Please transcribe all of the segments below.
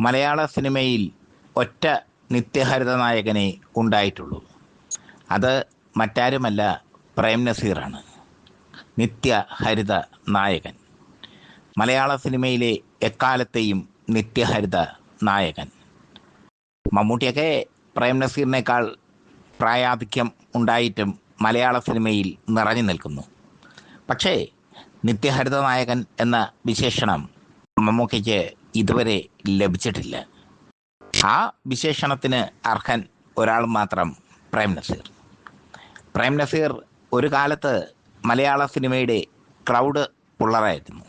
മലയാള സിനിമയിൽ ഒറ്റ നിത്യഹരിത നായകനെ ഉണ്ടായിട്ടുള്ളൂ. അത് മറ്റാരുമല്ല പ്രേം നസീറാണ്. നിത്യഹരിത നായകൻ. മലയാള സിനിമയിലെ എക്കാലത്തെയും നിത്യഹരിത നായകൻ. മമ്മൂട്ടിയൊക്കെ പ്രേം നസീറിനേക്കാൾ പ്രായാധിക്യം ഉണ്ടായിട്ടും മലയാള സിനിമയിൽ നിറഞ്ഞു നിൽക്കുന്നു. പക്ഷേ നിത്യഹരിത നായകൻ എന്ന വിശേഷണം മമ്മൂക്കയ്ക്ക് ഇതുവരെ ലഭിച്ചിട്ടില്ല. ആ വിശേഷണത്തിന് അർഹൻ ഒരാൾ മാത്രം പ്രേം നസീർ. പ്രേം നസീർ ഒരു കാലത്ത് മലയാള സിനിമയുടെ ക്രൗഡ് പുള്ളറായിരുന്നു.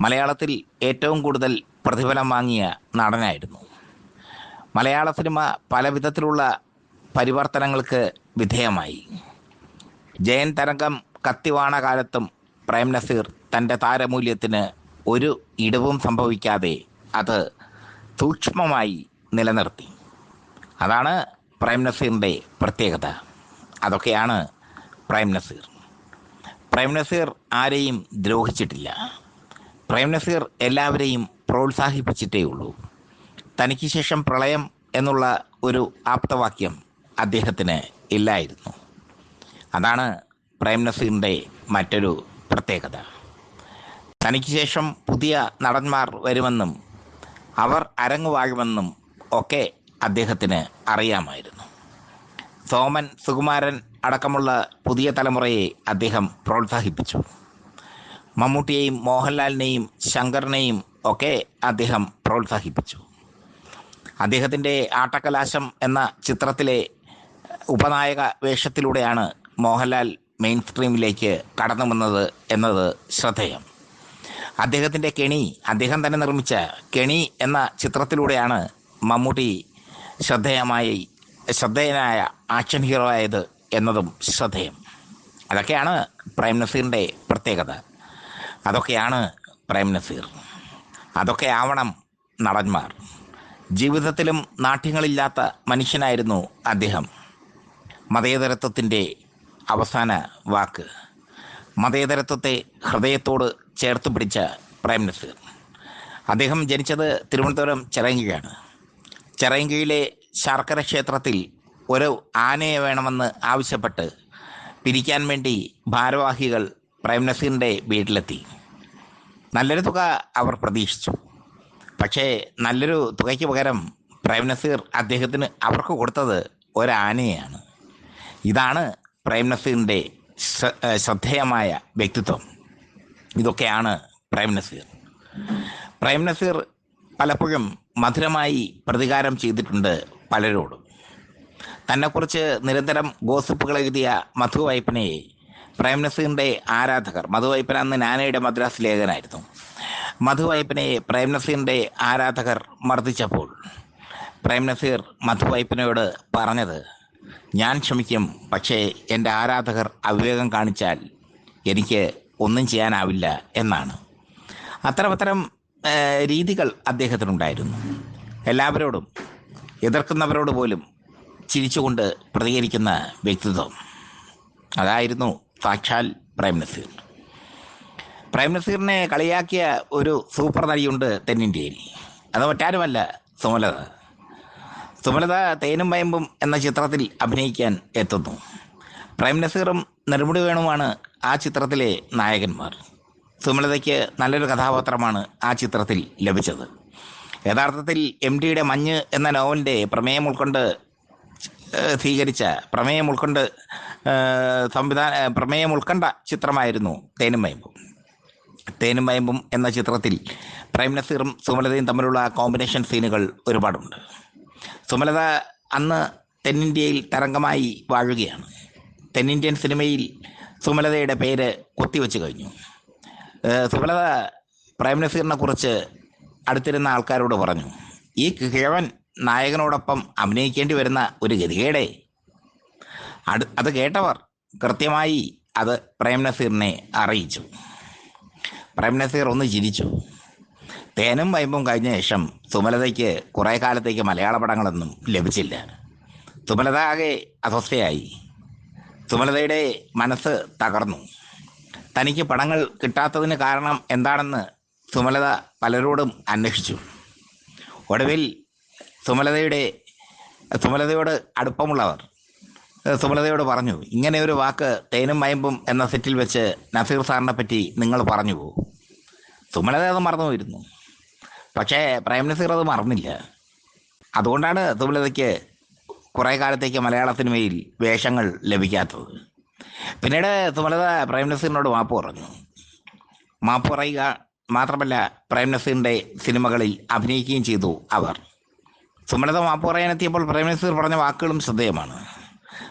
മലയാളത്തിൽ ഏറ്റവും കൂടുതൽ പ്രതിഫലം വാങ്ങിയ നടനായിരുന്നു. മലയാള സിനിമ പല വിധത്തിലുള്ള പരിവർത്തനങ്ങൾക്ക് വിധേയമായി. ജയൻ തരംഗം കത്തിവാണ കാലത്തും പ്രേം നസീർ തന്റെ താരമൂല്യത്തിന് ഒരു ഇടവും സംഭവിക്കാതെ അത് സൂക്ഷ്മമായി നിലനിർത്തി. അതാണ് പ്രേം നസീറിന്റെ പ്രത്യേകത. അതൊക്കെയാണ് പ്രേം നസീർ. പ്രേം നസീർ ആരെയും ദ്രോഹിച്ചിട്ടില്ല. പ്രേം നസീർ എല്ലാവരെയും പ്രോത്സാഹിപ്പിച്ചിട്ടേ ഉള്ളൂ. തനിക്ക് ശേഷം പ്രളയം എന്നുള്ള ഒരു ആപ്തവാക്യം അദ്ദേഹത്തിന് ഇല്ലായിരുന്നു. അതാണ് പ്രേം നസീറിന്റെ മറ്റൊരു പ്രത്യേകത. തനിക്ക് ശേഷം പുതിയ നടന്മാർ വരുമെന്നും അവർ അരങ്ങുവാഴുമെന്നും ഒക്കെ അദ്ദേഹത്തിന് അറിയാമായിരുന്നു. സോമൻ സുകുമാരൻ അടക്കമുള്ള പുതിയ തലമുറയെ അദ്ദേഹം പ്രോത്സാഹിപ്പിച്ചു. മമ്മൂട്ടിയെയും മോഹൻലാലിനെയും ശങ്കറിനെയും ഒക്കെ അദ്ദേഹം പ്രോത്സാഹിപ്പിച്ചു. അദ്ദേഹത്തിന്റെ ആട്ടക്കലാശം എന്ന ചിത്രത്തിലെ ഉപനായക വേഷത്തിലൂടെയാണ് മോഹൻലാൽ മെയിൻ സ്ട്രീമിലേക്ക് കടന്നു വന്നത് എന്നത് ശ്രദ്ധേയം. അദ്ദേഹത്തിന്റെ കെണി അദ്ദേഹം തന്നെ നിർമ്മിച്ച കെണി എന്ന ചിത്രത്തിലൂടെയാണ് മമ്മൂട്ടി ശ്രദ്ധേയമായി ശ്രദ്ധേയനായ ആക്ഷൻ ഹീറോ ആയത് എന്നതും ശ്രദ്ധേയം. അതൊക്കെയാണ് പ്രേം നസീറിന്റെ പ്രത്യേകത. അതൊക്കെയാണ് പ്രേം നസീർ. അതൊക്കെ ആവണം നടന്മാർ. ജീവിതത്തിലും നാട്യങ്ങളില്ലാത്ത മനുഷ്യനായിരുന്നു അദ്ദേഹം. മതേതരത്വത്തിന്റെ അവസാന വാക്ക്. മതേതരത്വത്തെ ഹൃദയത്തോട് ചേർത്ത് പിടിച്ച പ്രൈം മിനിസ്റ്റർ. അദ്ദേഹം ജനിച്ചത് തിരുവനന്തപുരം ചിറയങ്കിയാണ് ചിറയങ്കിയിലെ ശർക്കര ക്ഷേത്രത്തിൽ ഒരു ആനയെ വേണമെന്ന് ആവശ്യപ്പെട്ട് പിരിക്കാൻ വേണ്ടി ഭാരവാഹികൾ പ്രൈം നസീറിന്റെ വീട്ടിലെത്തി. നല്ലൊരു തുക അവർ പ്രതീക്ഷിച്ചു. പക്ഷേ നല്ലൊരു തുകയ്ക്ക് പകരം പ്രൈം നസീർ അദ്ദേഹത്തിന് അവർക്ക് കൊടുത്തത് ഒരാനയാണ്. ഇതാണ് പ്രൈം നസീറിന്റെ ശ്ര- ശ്രദ്ധേയമായ വ്യക്തിത്വം. ഇതൊക്കെയാണ് പ്രേം നസീർ പ്രേം നസീർ പലപ്പോഴും മധുരമായി പ്രതികാരം ചെയ്തിട്ടുണ്ട് പലരോടും. തന്നെക്കുറിച്ച് നിരന്തരം ഗോസിപ്പുകൾ എഴുതിയ മധു വൈപ്പനയെ പ്രേം നസീറിന്റെ ആരാധകർ മധു വൈപ്പന അന്ന് നാനയുടെ മദ്രാസ് ലേഖനായിരുന്നു. മധു വൈപ്പനയെ പ്രേം നസീറിന്റെ ആരാധകർ മർദ്ദിച്ചപ്പോൾ പ്രേം നസീർ മധു വൈപ്പനയോട് പറഞ്ഞത് ഞാൻ ക്ഷമിക്കും പക്ഷേ എന്റെ ആരാധകർ അവിവേകം കാണിച്ചാൽ എനിക്ക് ഒന്നും ചെയ്യാനാവില്ല എന്നാണ്. അത്തരമത്തരം രീതികൾ അദ്ദേഹത്തിനുണ്ടായിരുന്നു. എല്ലാവരോടും എതിർക്കുന്നവരോട് പോലും ചിരിച്ചുകൊണ്ട് പ്രതികരിക്കുന്ന വ്യക്തിത്വം. അതായിരുന്നു സാക്ഷാൽ പ്രേം നസീർ. പ്രേം നസീറിനെ കളിയാക്കിയ ഒരു സൂപ്പർ നടിയുണ്ട് തെന്നിന്ത്യയിൽ. അത് മറ്റാരുമല്ല സുമലത. സുമലത തേനും വയമ്പും എന്ന ചിത്രത്തിൽ അഭിനയിക്കാൻ എത്തുന്നു. പ്രേം നസീറും നെടുമുടി വേണുമാണ് ആ ചിത്രത്തിലെ നായകന്മാർ. സുമലതയ്ക്ക് നല്ലൊരു കഥാപാത്രമാണ് ആ ചിത്രത്തിൽ ലഭിച്ചത്. യഥാർത്ഥത്തിൽ എം ഡിയുടെ മഞ്ഞ് എന്ന നോവലിന്റെ പ്രമേയം ഉൾക്കൊണ്ട് സ്വീകരിച്ച പ്രമേയം ഉൾക്കൊണ്ട് സംവിധാന പ്രമേയം ഉൾക്കൊണ്ട ചിത്രമായിരുന്നു തേനും വയമ്പും തേനും വയമ്പും എന്ന ചിത്രത്തിൽ പ്രേം നസീറും സുമലതയും തമ്മിലുള്ള കോമ്പിനേഷൻ സീനുകൾ ഒരുപാടുണ്ട്. സുമലത അന്ന് തെന്നിന്ത്യയിൽ തരംഗമായി വാഴുകയാണ്. തെന്നിന്ത്യൻ സിനിമയിൽ സുമലതയുടെ പേര് കുത്തിവെച്ച് കഴിഞ്ഞു. സുമലത പ്രേം നസീറിനെ കുറിച്ച് അടുത്തിരുന്ന ആൾക്കാരോട് പറഞ്ഞു ഈ കിഴവൻ നായകനോടൊപ്പം അഭിനയിക്കേണ്ടി വരുന്ന ഒരു ഗതികേടെ. അടു അത് കേട്ടവർ കൃത്യമായി അത് പ്രേം നസീറിനെ അറിയിച്ചു. പ്രേം നസീർ ഒന്ന് ചിരിച്ചു. തേനും വൈമ്പും കഴിഞ്ഞ ശേഷം സുമലതയ്ക്ക് കുറേ കാലത്തേക്ക് മലയാള പടങ്ങളൊന്നും ലഭിച്ചില്ല. സുമലത ആകെ അസ്വസ്ഥയായി. സുമലതയുടെ മനസ്സ് തകർന്നു. തനിക്ക് പണങ്ങൾ കിട്ടാത്തതിന് കാരണം എന്താണെന്ന് സുമലത പലരോടും അന്വേഷിച്ചു. ഒടുവിൽ സുമലതയുടെ സുമലതയോട് അടുപ്പമുള്ളവർ സുമലതയോട് പറഞ്ഞു ഇങ്ങനെ ഒരു വാക്ക് തേനും മയമ്പും എന്ന സെറ്റിൽ വെച്ച് നസീർ സാറിനെ പറ്റി നിങ്ങൾ പറഞ്ഞു പോകും സുമലത അത് മറന്നു പോയിരുന്നു പക്ഷേ പ്രേം നസീർ അത് മറന്നില്ല. അതുകൊണ്ടാണ് സുമലതയ്ക്ക് കുറേ കാലത്തേക്ക് മലയാള സിനിമയിൽ വേഷങ്ങൾ ലഭിക്കാത്തത്. പിന്നീട് സുമലത പ്രേം നസീറിനോട് മാപ്പ് പറഞ്ഞു. മാപ്പ് പറയുക മാത്രമല്ല പ്രേം നസീറിന്റെ സിനിമകളിൽ അഭിനയിക്കുകയും ചെയ്തു അവർ. സുമലത മാപ്പ് പറയാനെത്തിയപ്പോൾ പ്രേം നസീർ പറഞ്ഞ വാക്കുകളും ശ്രദ്ധേയമാണ്.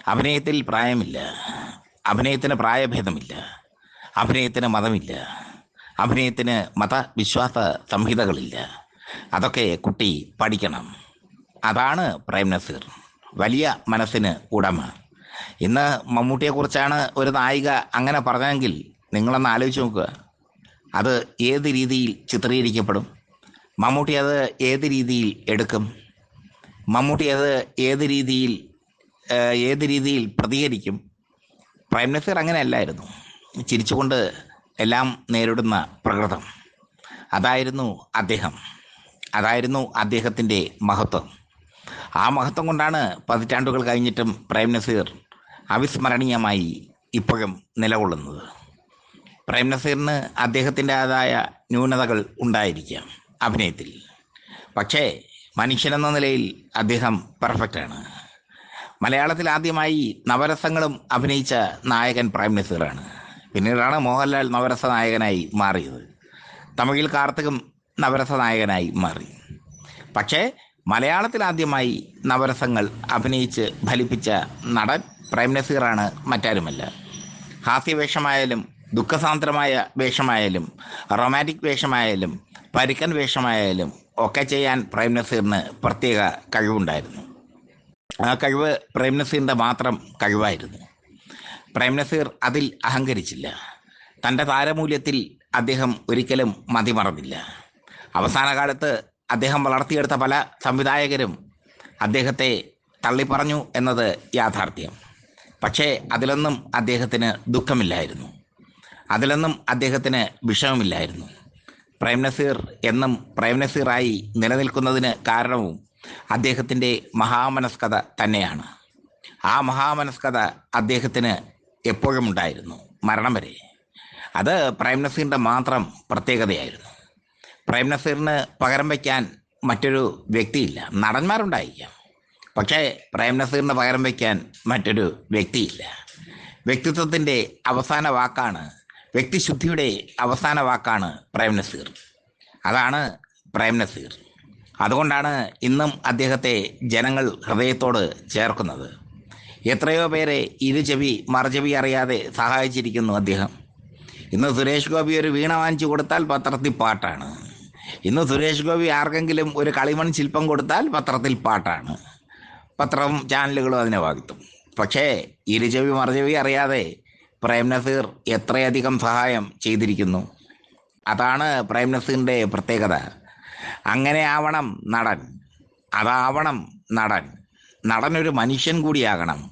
അഭിനയത്തിൽ പ്രായമില്ല. അഭിനയത്തിന് പ്രായഭേദമില്ല. അഭിനയത്തിന് മതമില്ല. അഭിനയത്തിന് മതവിശ്വാസ സംഹിതകളില്ല. അതൊക്കെ കുട്ടി പഠിക്കണം. അതാണ് പ്രേം നസീർ. വലിയ മനസ്സിന് ഉടമ. ഇന്ന് മമ്മൂട്ടിയെക്കുറിച്ചാണ് ഒരു നായിക അങ്ങനെ പറഞ്ഞെങ്കിൽ നിങ്ങളൊന്ന് ആലോചിച്ച് നോക്കുക. അത് ഏത് രീതിയിൽ ചിത്രീകരിക്കപ്പെടും? മമ്മൂട്ടി അത് ഏത് രീതിയിൽ എടുക്കും? മമ്മൂട്ടി അത് ഏത് രീതിയിൽ ഏത് രീതിയിൽ പ്രതികരിക്കും? പ്രൈം അങ്ങനെ അല്ലായിരുന്നു ചിരിച്ചുകൊണ്ട് എല്ലാം നേരിടുന്ന പ്രകൃതം. അതായിരുന്നു അദ്ദേഹം. അതായിരുന്നു അദ്ദേഹത്തിന്റെ മഹത്വം. ആ മഹത്വം കൊണ്ടാണ് പതിറ്റാണ്ടുകൾ കഴിഞ്ഞിട്ടും പ്രേം നസീർ അവിസ്മരണീയമായി ഇപ്പോഴും നിലകൊള്ളുന്നത്. പ്രേം നസീറിന് അദ്ദേഹത്തിന്റെതായ ന്യൂനതകൾ ഉണ്ടായിരിക്കാം അഭിനയത്തിൽ. പക്ഷേ മനുഷ്യനെന്ന നിലയിൽ അദ്ദേഹം പെർഫെക്റ്റാണ് മലയാളത്തിൽ ആദ്യമായി നവരസങ്ങളും അഭിനയിച്ച നായകൻ പ്രേം നസീറാണ്. പിന്നീടാണ് മോഹൻലാൽ നവരസ നായകനായി മാറിയത്. തമിഴിൽ കാർത്തികും നവരസ നായകനായി മാറി. പക്ഷേ മലയാളത്തിൽ ആദ്യമായി നവരസങ്ങൾ അഭിനയിച്ച് ഫലിപ്പിച്ച നടൻ പ്രേം നസീറാണ് മറ്റാരുമല്ല. ഹാസ്യവേഷമായാലും ദുഃഖസാന്ദ്രമായ വേഷമായാലും റൊമാന്റിക് വേഷമായാലും പരുക്കൻ വേഷമായാലും ഒക്കെ ചെയ്യാൻ പ്രേം നസീറിന് പ്രത്യേക കഴിവുണ്ടായിരുന്നു. ആ കഴിവ് പ്രേം നസീറിന്റെ മാത്രം കഴിവായിരുന്നു. പ്രേം നസീർ അതിൽ അഹങ്കരിച്ചില്ല. തന്റെ താരമൂല്യത്തിൽ അദ്ദേഹം ഒരിക്കലും മതിമറന്നില്ല. അവസാന കാലത്ത് അദ്ദേഹം വളർത്തിയെടുത്ത പല സംവിധായകരും അദ്ദേഹത്തെ തള്ളിപ്പറഞ്ഞു എന്നത് യാഥാർത്ഥ്യം. പക്ഷേ അതിലൊന്നും അദ്ദേഹത്തിന് ദുഃഖമില്ലായിരുന്നു. അതിലൊന്നും അദ്ദേഹത്തിന് വിഷമമില്ലായിരുന്നു. പ്രേം നസീർ എന്നും പ്രേം നസീറായി നിലനിൽക്കുന്നതിന് കാരണവും അദ്ദേഹത്തിന്റെ മഹാമനസ്കത തന്നെയാണ്. ആ മഹാമനസ്കത അദ്ദേഹത്തിന് എപ്പോഴും ഉണ്ടായിരുന്നു മരണം വരെ. അത് പ്രേം നസീറിന്റെ മാത്രം പ്രത്യേകതയായിരുന്നു. പ്രേം നസീറിന് പകരം വയ്ക്കാൻ മറ്റൊരു വ്യക്തിയില്ല. നടന്മാരുണ്ടായിരിക്കാം. പക്ഷേ പ്രേം നസീറിന് പകരം വയ്ക്കാൻ മറ്റൊരു വ്യക്തിയില്ല. വ്യക്തിത്വത്തിന്റെ അവസാന വാക്കാണ് വ്യക്തിശുദ്ധിയുടെ അവസാന വാക്കാണ് പ്രേം നസീർ. അതാണ് പ്രേം നസീർ. അതുകൊണ്ടാണ് ഇന്നും അദ്ദേഹത്തെ ജനങ്ങൾ ഹൃദയത്തോട് ചേർക്കുന്നത്. എത്രയോ പേരെ ഇരുചെവി മറുചെവി അറിയാതെ സഹായിച്ചിരിക്കുന്നു അദ്ദേഹം. ഇന്ന് സുരേഷ് ഗോപി ഒരു വീണ വാങ്ങിച്ചു കൊടുത്താൽ പത്രത്തിൽ പാട്ടാണ്. ഇന്ന് സുരേഷ് ഗോപി ആർക്കെങ്കിലും ഒരു കളിമൺ ശില്പം കൊടുത്താൽ പത്രത്തിൽ പാട്ടാണ്. പത്രം ചാനലുകളും അതിനെ വാഴ്ത്തും പക്ഷേ ഇരുചെവി മറുചെവി അറിയാതെ പ്രേം നസീർ എത്രയധികം സഹായം ചെയ്തിരിക്കുന്നു? അതാണ് പ്രേം നസീറിന്റെ പ്രത്യേകത. അങ്ങനെ ആവണം നടൻ. അതാവണം നടൻ. നടൻ ഒരു മനുഷ്യൻ കൂടിയാകണം.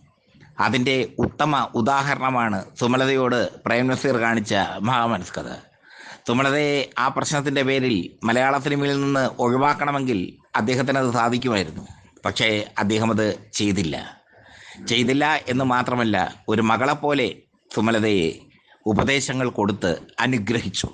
അതിന്റെ ഉത്തമ ഉദാഹരണമാണ് സുമലതയോട് പ്രേം നസീർ കാണിച്ച മഹാമനസ്കത. സുമലതയെ ആ പ്രശ്നത്തിന്റെ പേരിൽ മലയാള സിനിമയിൽ നിന്ന് ഒഴിവാക്കണമെങ്കിൽ അദ്ദേഹത്തിന് അത് സാധിക്കുമായിരുന്നു. പക്ഷേ അദ്ദേഹം അത് ചെയ്തില്ല. ചെയ്തില്ല എന്ന് മാത്രമല്ല ഒരു മകളെപ്പോലെ സുമലതയെ ഉപദേശങ്ങൾ കൊടുത്ത് അനുഗ്രഹിച്ചു.